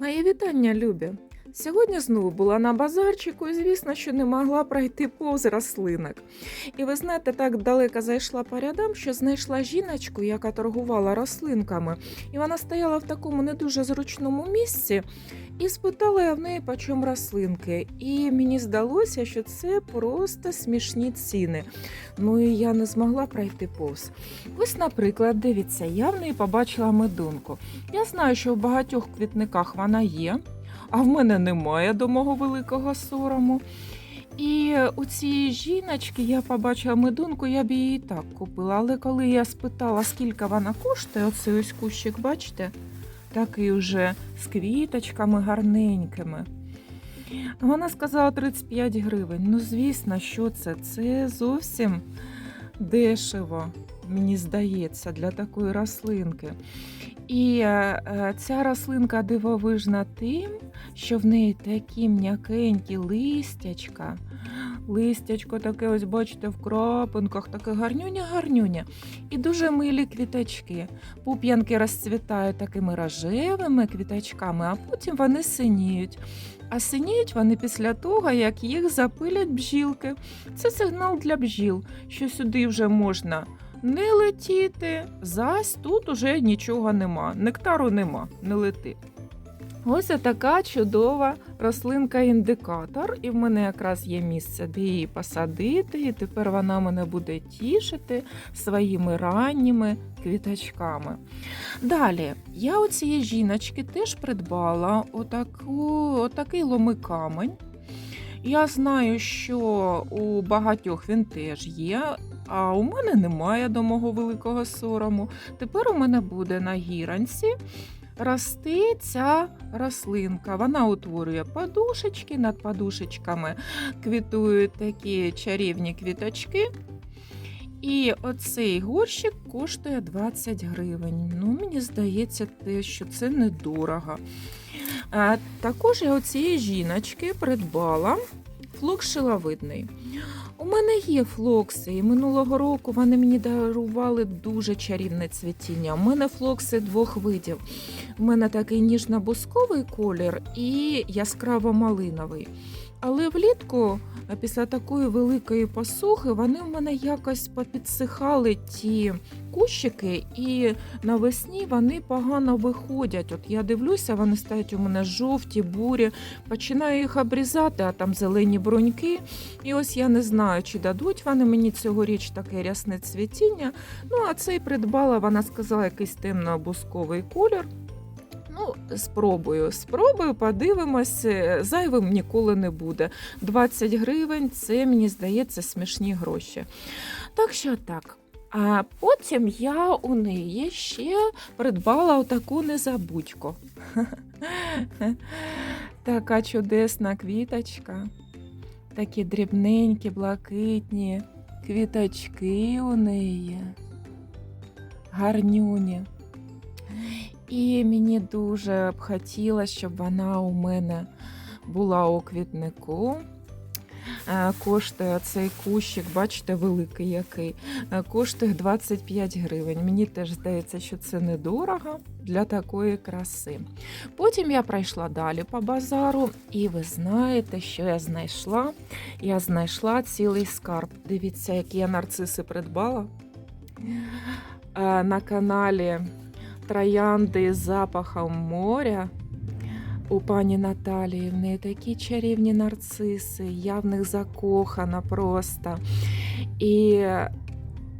Мої вітання, любі! Сьогодні знову була на базарчику і, звісно, що не могла пройти повз рослинок. І ви знаєте, так далеко зайшла по рядам, що знайшла жіночку, яка торгувала рослинками, і вона стояла в такому не дуже зручному місці. І спитала я в неї, по рослинки. І мені здалося, що це просто смішні ціни. Ну і я не змогла пройти повз. Ось, наприклад, дивіться, я в неї побачила медунку. Я знаю, що в багатьох квітниках вона є, а в мене немає до мого великого сорому. І у цієї жіночки я побачила медунку, я б її і так купила. Але коли я спитала, скільки вона коштує, оцей ось кущик, бачите, такий уже з квіточками гарненькими. Вона сказала 35 гривень. Ну, звісно, що це? Це зовсім дешево, мені здається, для такої рослинки. І е, ця рослинка дивовижна тим, що в неї такі м'якенькі листячка. Листячко таке, ось бачите, в крапинках, таке гарнюня-гарнюня. І дуже милі квіточки. Пуп'янки розцвітають такими рожевими квіточками, а потім вони синіють. А синіють вони після того, як їх запилять бджілки. Це сигнал для бджіл, що сюди вже можна не летіти. Зась тут уже нічого нема. Нектару нема, не лети. Ось така чудова рослинка-індикатор, і в мене якраз є місце, де її посадити, і тепер вона мене буде тішити своїми ранніми квіточками. Dалі, я у цієї жіночки теж придбала отаку, отакий ломикамень. Я знаю, що у багатьох він теж є, а у мене немає до мого великого сорому. Тепер у мене буде на гіранці рости ця рослинка. Вона утворює подушечки, над подушечками квітують такі чарівні квіточки. І оцей горщик коштує 20 гривень. Ну, мені здається, те, що це недорого. Також я у цієї жіночки придбала флок шиловидний. У мене є флокси, і минулого року вони мені дарували дуже чарівне цвітіння. У мене флокси двох видів. У мене такий ніжно-бусковий колір і яскраво-малиновий. Але влітку, після такої великої посухи, вони в мене якось попідсихали ті кущики, і навесні вони погано виходять. От я дивлюся, вони стають у мене жовті, бурі, починаю їх обрізати, а там зелені бруньки. І ось я не знаю, чи дадуть вони мені цьогоріч таке рясне цвітіння. Ну, а цей придбала, вона сказала, якийсь темно-бусковий колір. Ну, спробую, спробую, подивимось, е, зайвим ніколи не буде. 20 гривень це, мені здається, смішні гроші. Так що так. А потім я у неї ще придбала отаку незабудьку. Така чудесна квіточка. Такі дрібненькі, блакитні квіточки у неї. Гарнюні. І мені дуже б хотілося, щоб вона у мене була у квітнику. Е, Коштує цей кущик, бачите, великий який. е, Коштує 25 гривень. Мені теж здається, що це недорого для такої краси. Потім я пройшла далі по базару, і ви знаєте, що я знайшла? Я знайшла цілий скарб. Дивіться, які я нарциси придбала. Е, На каналі Троянди з запахом моря. У пані Наталії в неї такі чарівні нарциси, я в них закохана просто. І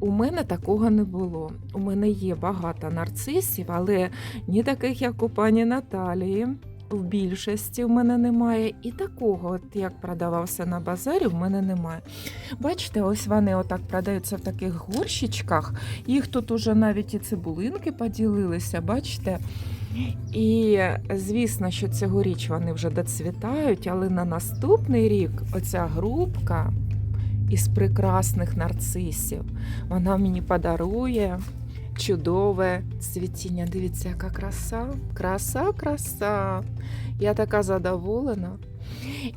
у мене такого не було. У мене є багато нарцисів, але ні таких, як у пані Наталії. В більшості в мене немає. І такого, от як продавався на базарі, в мене немає. Бачите, ось вони отак продаються в таких горщичках. Їх тут уже навіть і цибулинки поділилися, бачите? І звісно, що цьогоріч вони вже доцвітають, але на наступний рік оця грубка із прекрасних нарцисів, вона мені подарує чудове цвітіння. Дивіться, яка краса, краса, краса. Я така задоволена.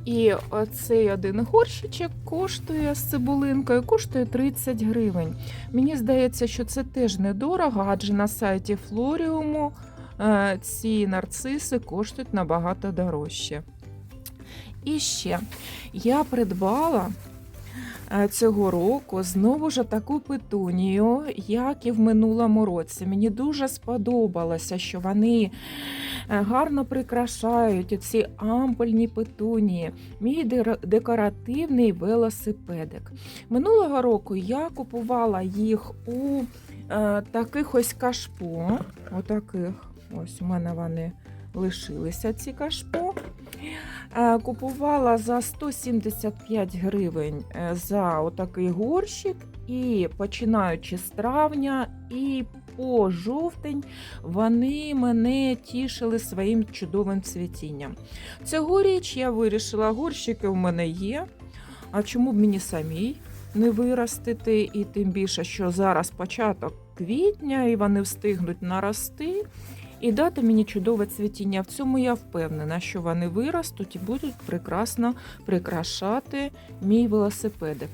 І оцей один горщичок коштує з цибулинкою, коштує 30 гривень. Мені здається, що це теж недорого, адже на сайті Флоріуму е, ці нарциси коштують набагато дорожче. І ще я придбала цього року знову ж таку петунію, як і в минулому році. Мені дуже сподобалося, що вони е, гарно прикрашають ці ампульні петунії, мій декоративний велосипедик. Минулого року я купувала їх у е, таких ось кашпо. Отаких. Ось у мене вони лишилися, ці кашпо. Е, Купувала за 175 гривень е, за отакий горщик, і починаючи з травня і по жовтень вони мене тішили своїм чудовим цвітінням. Цьогоріч я вирішила, горщики в мене є. А чому б мені самій не виростити? І тим більше, що зараз початок квітня, і вони встигнуть нарости і дати мені чудове цвітіння. В цьому я впевнена, що вони виростуть і будуть прекрасно прикрашати мій велосипедик.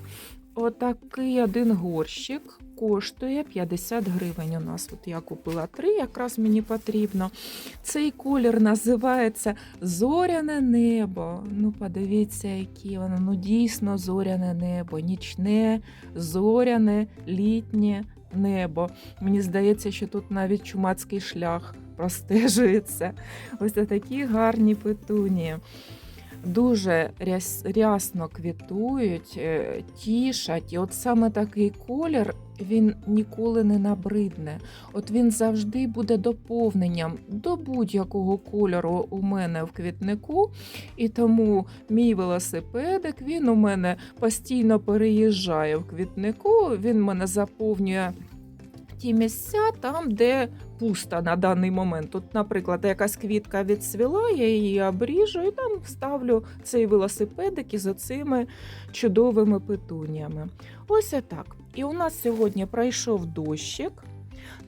Отакий один горщик коштує 50 гривень. У нас от я купила три, якраз мені потрібно. Цей колір називається Зоряне небо. Ну, подивіться, які воно. Ну, дійсно зоряне небо, нічне, зоряне, літнє небо. Мені здається, що тут навіть чумацький шлях простежується. Ось такі гарні петунії. Дуже рясно квітують, е, тішать. І от саме такий колір він ніколи не набридне. От він завжди буде доповненням до будь-якого кольору у мене в квітнику. І тому мій велосипедик він у мене постійно переїжджає в квітнику, він мене заповнює ті місця там, де пусто на даний момент. Тут, наприклад, якась квітка відсвіла, я її обріжу і там вставлю цей велосипедик із оцими чудовими петуніями. Ось так. І у нас сьогодні пройшов дощик.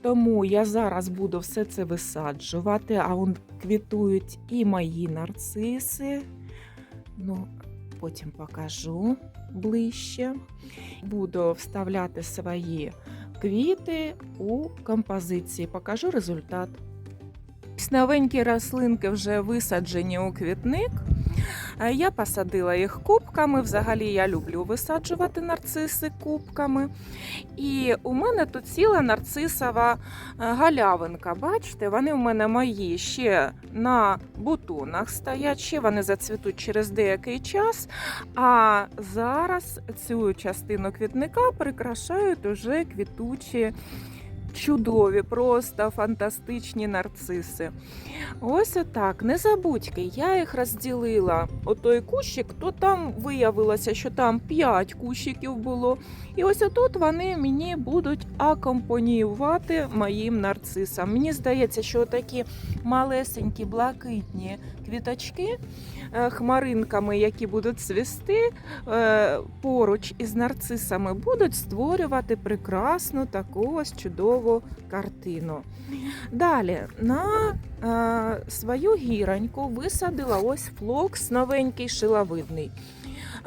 Тому я зараз буду все це висаджувати, а он квітують і мої нарциси. Ну, потім покажу ближче. Буду вставляти свої квіти у композиції. Покажу результат. Новенькі рослинки вже висаджені у квітник. Е, Я посадила їх кубками. Взагалі я люблю висаджувати нарциси кубками. І у мене тут ціла нарцисова е, галявинка. Бачите, вони у мене мої ще на бутонах стоять, ще вони зацвітуть через деякий час. А зараз цю частину квітника прикрашають уже квітучі. Чудові, просто фантастичні нарциси. Ось отак. Не забудьте, я їх розділила. Отой кущик, то там виявилося, що там 5 кущиків було. І ось отут вони мені будуть акомпаніювати моїм нарцисам. Мені здається, що такі малесенькі блакитні квіточки е, хмаринками, які будуть цвісти е, поруч із нарцисами, будуть створювати прекрасну таку ось чудову картину. Далі на е, свою гіраньку висадила ось флокс новенький шиловидний.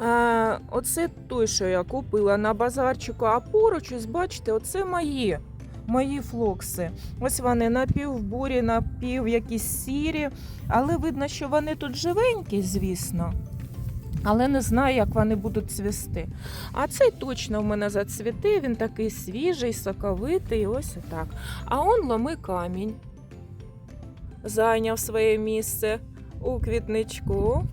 Е, оце той, що я купила на базарчику, а поруч, ось бачите, оце мої. Мої флокси. Ось вони напівбурі, напів якісь сірі, але видно, що вони тут живенькі, звісно. Але не знаю, як вони будуть цвісти. А цей точно в мене зацвіти, він такий свіжий, соковитий, ось отак. А он ломи камінь. Зайняв своє місце у квітничку.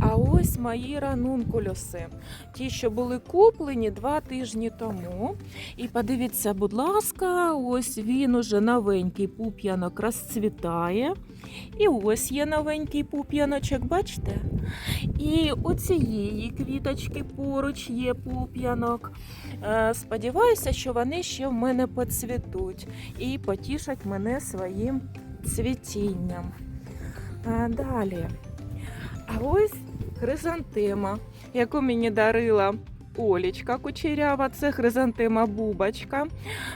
А ось мої ранункулюси. Ті, що були куплені два тижні тому. І подивіться, будь ласка, ось він уже новенький пуп'янок розцвітає. І ось є новенький пуп'яночок, бачите? І у цієї квіточки поруч є пуп'янок. Е, Сподіваюся, що вони ще в мене поцвітуть і потішать мене своїм цвітінням. Далі. А ось хризантема, яку мені дарила Олічка Кучерява, це хризантема Бубочка.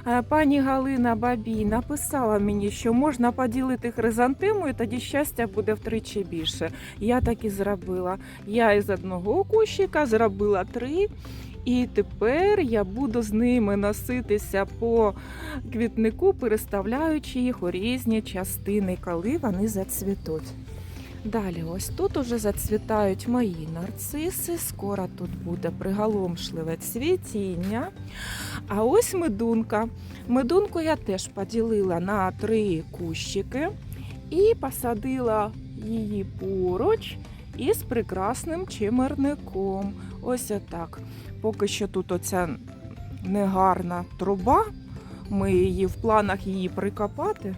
Е, Пані Галина Бабій написала мені, що можна поділити хризантему, і тоді щастя буде втричі більше. Я так і зробила. Я із одного кущика зробила три. І тепер я буду з ними носитися по квітнику, переставляючи їх у різні частини, коли вони зацвітуть. Далі, ось тут уже зацвітають мої нарциси. Скоро тут буде приголомшливе цвітіння. А ось медунка. Медунку я теж поділила на три кущики і посадила її поруч із прекрасним чимерником. Ось отак. Поки що тут оця негарна труба. Ми її в планах її прикопати.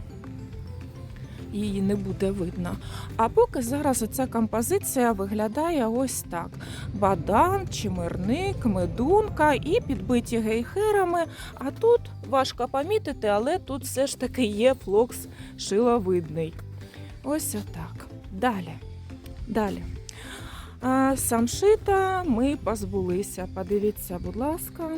Її не буде видно. А поки зараз оця композиція виглядає ось так: бадан, чимирник, медунка і підбиті гейхерами. А тут важко помітити, але тут все ж таки є флокс шиловидний. Ось отак. Далі. Далі. Самшита ми позбулися. Подивіться, будь ласка.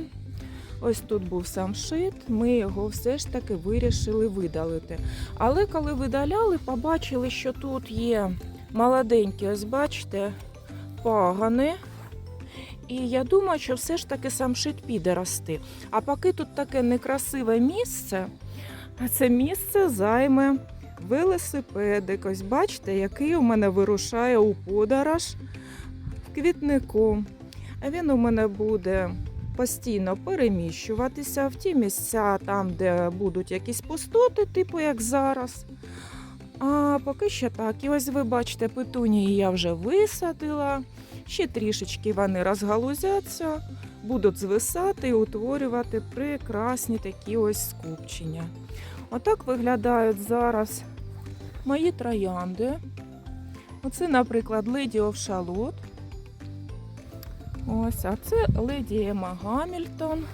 Ось тут був самшит, ми його все ж таки вирішили видалити. Але коли видаляли, побачили, що тут є молоденькі, ось бачите, пагани. І я думаю, що все ж таки самшит піде рости. А поки тут таке некрасиве місце, це місце займе велосипедик. Ось бачите, який у мене вирушає у подорож в квітнику. Він у мене буде постійно переміщуватися в ті місця, там, де будуть якісь пустоти, типу як зараз. А поки що так. І ось ви бачите, петунії я вже висадила. Ще трішечки вони розгалузяться, будуть звисати і утворювати прекрасні такі ось скупчення. Отак виглядають зараз мої троянди. Оце, наприклад, Lady of Charlotte. Ось, а це леді Ема Гамільтон.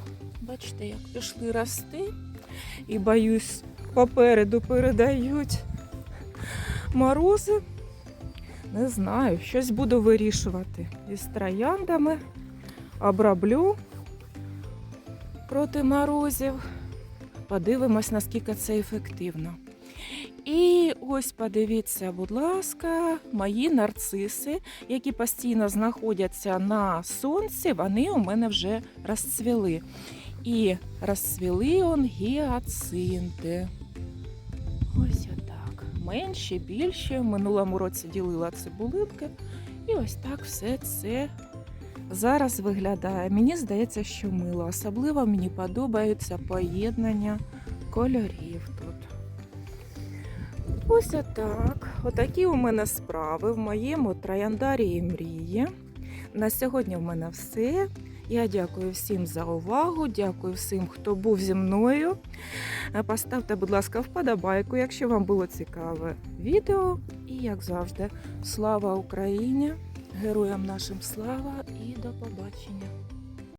Бачите, як пішли рости. І боюсь, попереду передають морози. Не знаю, щось буду вирішувати із трояндами. Оброблю проти морозів. Подивимось, наскільки це ефективно. І ось подивіться, будь ласка, мої нарциси, які постійно знаходяться на сонці, вони у мене вже розцвіли. І розцвіли он гіацинти. Ось отак. Менші, більші. В минулому році ділила цибулинки. І ось так все це зараз виглядає. Мені здається, що мило. Особливо мені подобаються поєднання кольорів. Ось отак. Отакі у мене справи в моєму трояндарії мрії. На сьогодні в мене все. Я дякую всім за увагу, дякую всім, хто був зі мною. Е, Поставте, будь ласка, вподобайку, якщо вам було цікаве відео. І, як завжди, слава Україні! Героям нашим слава і до побачення!